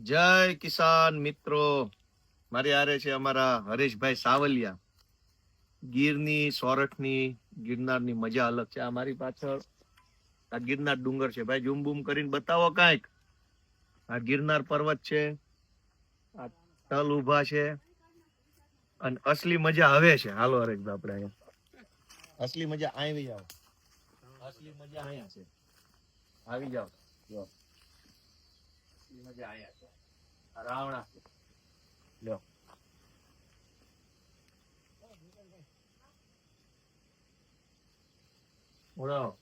જય કિસાન મિત્રો. મારી આરે છે અમારા હરેશભાઈ સાવલિયા. ગીરની, સોરઠની, ગિરનારની મજા અલગ છે. આ મારી પાછળ આ ગિરનાર ડુંગર છે. ભાઈ ઝૂમ બૂમ કરીને બતાવો કાંઈક. આ ગિરનાર પર્વત છે. આ તલ ઊભા છે. અને અસલી મજા હવે છે. હાલો હરેશભાઈ, આપણે અસલી મજા આવી જાઓ. અસલી મજા અહીંયા છે. આવી જાઓ. મજા અહીંયા છે. રાવણા લ્યો. ઉડાવો.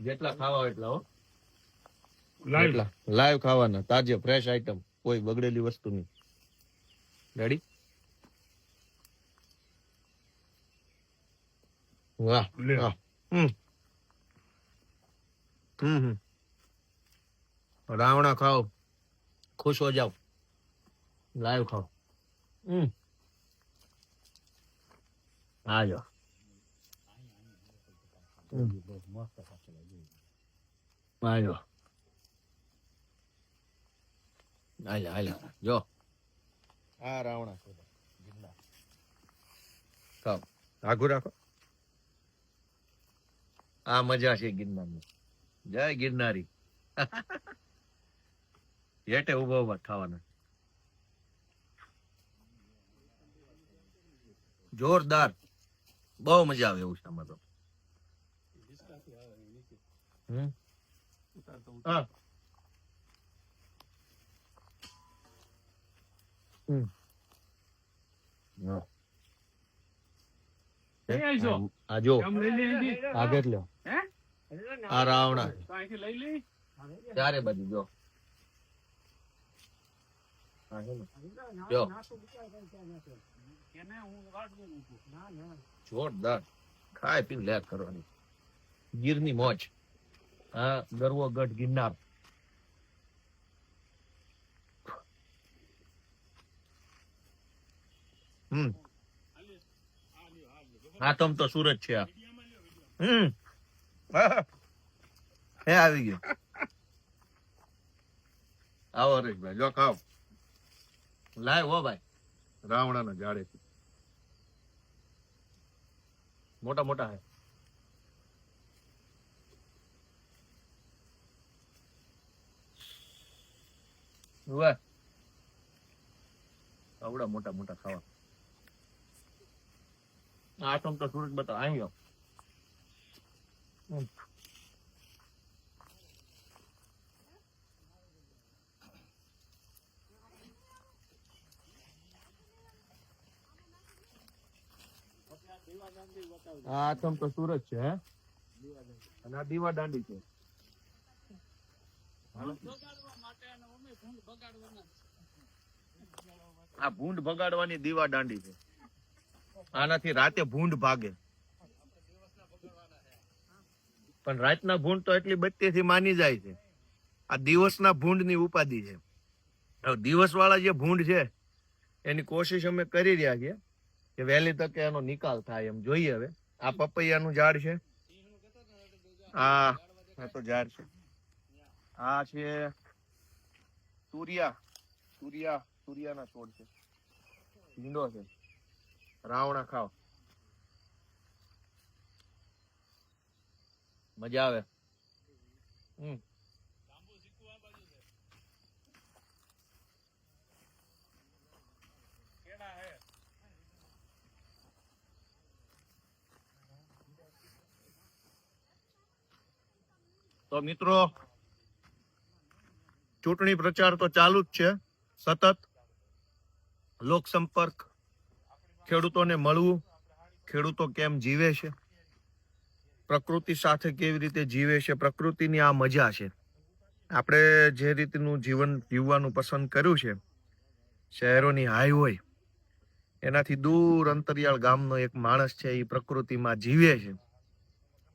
જેટલા ખાવા એટલા હો. લાઈવ લાઈવ ખાવાના. તાજે ફ્રેશ આઈટમ કોઈ બગડેલી વસ્તુ નહીં. રેડી વાહ. વાહ. હમ. હમ. રાવણા ખાઓ. ખુશ હો જાઓ. લાઈવ ખાઓ. હમ. આ જો. હમ. આ જો. આલે આલે જો. આ રાવણા ખાઓ. આઘું રાખો. આ મજા છે ગિરનારની. જય ગિરનારી. હેઠે ઊભા ઊભા ખાવાના. જોરદાર. બહુ મજા આવે એવું છે આમાં તો. આગળ લ્યો હે. હા. આ જો. આ હે? આ રાવણા જો આ. જોરદાર. ખાય પીને લેટ કરવાની. ગીરની મોજ. ગરવો ગઢ ગિરનાર. હમ. આતમ તો સુરત છે આ. હમ. હે, આવી ગયો. આવો હરેશભાઈ જો ખાવ લાય હો ભાઈ, રાવણાના જાડે મોટા મોટા હે. આવડા મોટા મોટા ખાવા. આ તો સુરત બતા આવ્યો હમ. આ આતમ તો સુરત છે, હે? અને આ દીવા દાંડી છે. આ ભૂંડ ભગાડવાની દીવા દાંડી છે. આનાથી રાતે ભૂંડ ભાગે. પણ રાતના ભૂંડ તો એટલી બત્તીથી માની જાય છે. આ દિવસના ભૂંડની ઉપાધિ છે. હવે દિવસવાળા જે ભૂંડ છે, એની કોશિશ અમે કરી રહ્યા છીએ કે વહેલી તકે એનો નિકાલ થાય એમ જોઈએ હવે. આ પપૈયાનું ઝાડ છે. આ તો ઝાડ છે. આ છે તુરિયા. તુરિયા તુરિયાના છોડ છે. ભીંડો છે. રાવણા ખાવ. મજા આવે. હમ. તો મિત્રો, ચૂંટણી પ્રચાર તો ચાલુ જ છે. સતત લોક સંપર્ક ખેડૂતોને મળવું, ખેડૂતો કેમ જીવે છે? પ્રકૃતિ સાથે કેવી રીતે જીવે છે, પ્રકૃતિની આ મજા છે. આપણે જે રીતનું જીવન જીવવાનું પસંદ કર્યું છે, શહેરોની હાઈ હોય, એનાથી દૂર અંતરિયાળ ગામનો એક માણસ છે, એ પ્રકૃતિમાં જીવે છે.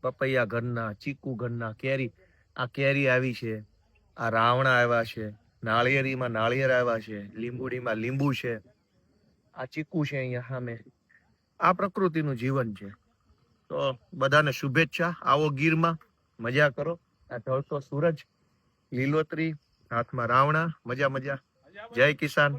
પપૈયા ઘરના, ચીકુ ઘરના, કેરી, આ કેરી આવી છે, આ રાવણા આવ્યા છે, નાળિયેરીમાં નાળિયેર આવ્યા છે, લીંબુડીમાં લીંબુ છે, આ ચીકુ છે અહીંયા સામે. આ પ્રકૃતિનું જીવન છે. તો બધાને શુભેચ્છા. આવો ગીરમાં મજા કરો. આ ઢળતો સૂરજ, લીલોતરી, હાથમાં રાવણા. મજા મજા. જય કિસાન.